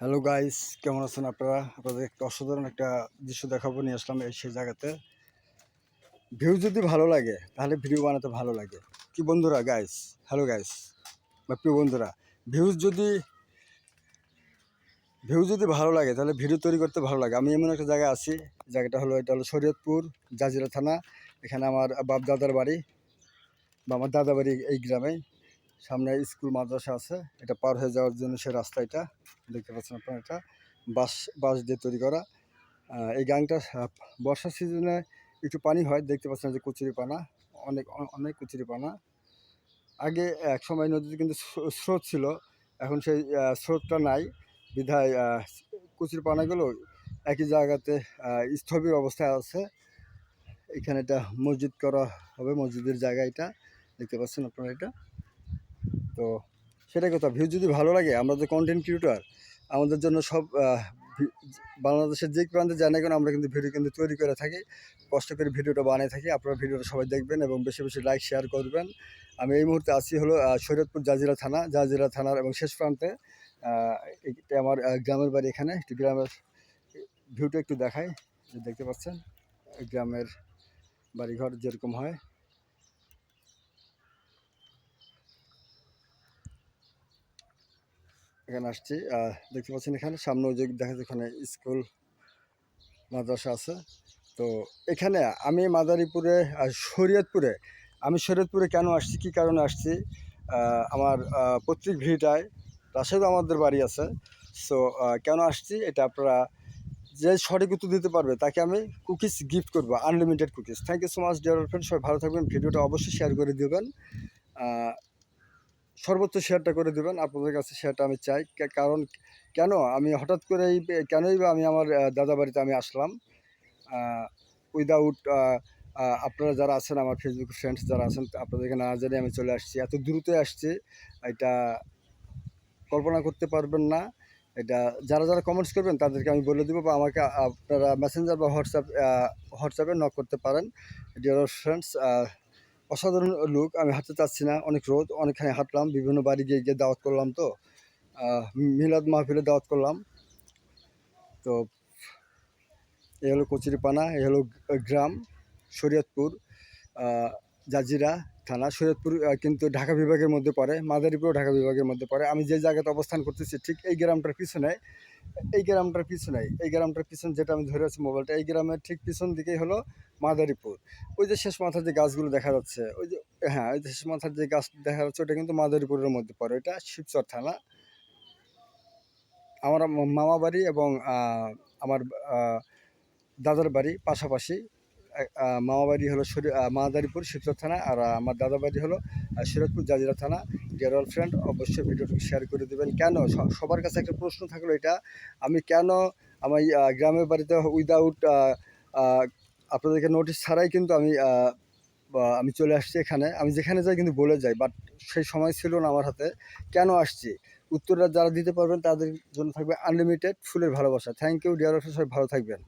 Hello guys কেমন আছেন আপনারা? আপনাদের একটা অসাধারণ একটা দৃশ্য দেখাবো, নিয়ে আসলাম এই সেই জায়গাতে। ভিউ যদি ভালো লাগে, তাহলে ভিডিও বানাতে ভালো লাগে। কি বন্ধুরা গাইস হ্যালো গাইস বা প্রিয় বন্ধুরা ভিউজ যদি, ভিউ যদি ভালো লাগে, তাহলে ভিডিও তৈরি করতে ভালো লাগে। আমি এমন একটা জায়গায় আছি, জায়গাটা হলো, এটা হলো শরীয়তপুর, জাজিরা থানা। এখানে আমার বাপ দাদার বাড়ি, বা আমার দাদা বাড়ি এই গ্রামে। সামনে স্কুল মাদ্রাসা আছে। এটা পার হয়ে যাওয়ার জন্য সে রাস্তা এটা। দেখতে পাচ্ছেন আপনারা এটা। বাঁশ বাঁশ দিয়ে তৈরি করা। এই গাংটা বর্ষার সিজনে একটু পানি হয়। দেখতে পাচ্ছেন যে কচুরি পানা। অনেক অনেক কচুরি পানা। আগে এক সময় নদীতে কিন্তু স্রোত ছিল। এখন সেই স্রোতটা নাই। বিধায় আহ, কচুরি পানাগুলো একই জায়গাতে স্থবির অবস্থায় আছে। এখানে এটা মসজিদ করা হবে মসজিদের জায়গা এটা। দেখতে পাচ্ছেন আপনারা এটা। তো সেটাই কথা। ভিউ যদি ভালো লাগে, আমরা যে কন্টেন্ট ক্রিয়েটর আমাদের জন্য সব বাংলাদেশের যে প্রান্তে জানি না কেন আমরা কিন্তু ভিডিও কিন্তু তৈরি করে থাকি, কষ্ট করে ভিডিওটা বানিয়ে থাকি। আপনারা ভিডিওটা সবাই দেখবেন এবং বেশি বেশি লাইক শেয়ার করবেন। আমি এই মুহূর্তে আছি হলো শরীয়তপুর জাজিরা থানা, জাজিরা থানার এবং শেষ প্রান্তে এটা আমার গ্রামের বাড়ি এখানে। একটু গ্রামের ভিউটা একটু দেখাই দেখতে পাচ্ছেন গ্রামের বাড়িঘর যেরকম হয়। এখানে আসছি। দেখতে পাচ্ছেন এখানে। সামনে যে দেখা যাচ্ছে স্কুল, মাদ্রাসা আছে। তো এখানে আমি মাদারীপুরে শরীয়তপুরে, আমি শরীয়তপুরে কেন আসছি, কী কারণে আসছি? আমার পৈতৃক ভিটায় রাশেদও আমাদের বাড়ি আছে। সো কেন আসছি? এটা আপনারা যে সঠিক উত্তর দিতে পারবে, তাকে আমি কুকিজ গিফট করব, unlimited cookies. Thank you so much dear friend সবাই ভালো থাকবেন। ভিডিওটা অবশ্যই শেয়ার করে দেবেন। সর্বোচ্চ শেয়ারটা করে দেবেন। আপনাদের কাছে শেয়ারটা আমি চাই। কারণ কেন? আমি হঠাৎ করেই কেনই বা আমি আমার দাদা বাড়িতে আমি আসলাম। উইদাউট আপনারা যারা আছেন, আমার ফেসবুক ফ্রেন্ডস যারা আছেন, আপনাদেরকে না জানিয়ে আমি চলে আসছি। এত দ্রুত আসছি, এটা কল্পনা করতে পারবেন না। এটা যারা যারা কমেন্টস করবেন, তাদেরকে আমি বলে দেবো বা আমাকে, আপনারা মেসেঞ্জার বা হোয়াটসঅ্যাপ হোয়াটসঅ্যাপে নক করতে পারেন। ডিয়ার ফ্রেন্ডস অসাধারণ লোক, আমি হাঁটতে চাচ্ছি না, অনেক রোদ, অনেকখানি হাঁটলাম, বিভিন্ন বাড়ি গিয়ে গিয়ে দাওয়াত করলাম তো। মিলাদ মাহফিলে দাওয়াত করলাম। তো এ হলো কচুরিপানা, এ হলো গ্রাম, শরীয়তপুর জাজিরা থানা সৈয়দপুর কিন্তু ঢাকা বিভাগের মধ্যে পড়ে মাদারীপুর ঢাকা বিভাগের মধ্যে পড়ে। আমি যে জায়গাতে অবস্থান করতেছি, ঠিক এই গ্রামটার পিছনে, এই গ্রামটার পিছনে, এই গ্রামটার পিছনে যেটা আমি ধরে আছি মোবাইলটা, এই গ্রামের ঠিক পিছন দিকেই হলো মাদারীপুর। ওই যে শেষ মাথার যে গাছগুলো দেখা যাচ্ছে, ওই যে হ্যাঁ ওই যে শেষ মাথার যে গাছ দেখা যাচ্ছে, ওটা কিন্তু মাদারীপুরের মধ্যে পড়ে। এটা শিবচর থানা। আমার মামা বাড়ি এবং আমার দাদার বাড়ি পাশাপাশি মামা বাড়ি হলো মাদারীপুর শিবচর থানা, আর আমার দাদা বাড়ি হলো শরীয়তপুর জাজিরা থানা। ডিয়ার ফ্রেন্ড অবশ্যই ভিডিওটি শেয়ার করে দেবেন। কেন? সবার কাছে একটা প্রশ্ন থাকল এটা, আমি কেন আমার গ্রামের বাড়িতে উইদাউট আপনাদেরকে নোটিশ ছাড়াই কিন্তু আমি আমি চলে আসছি এখানে। আমি যেখানে যাই কিন্তু বলে যাই বাট সেই সময় ছিল না আমার হাতে। কেন আসছি? উত্তরটা যারা দিতে পারবেন, তাদের জন্য থাকবে আনলিমিটেড ফুলের ভালোবাসা। থ্যাংক ইউ ডিয়ার সবাই ভালো থাকবেন।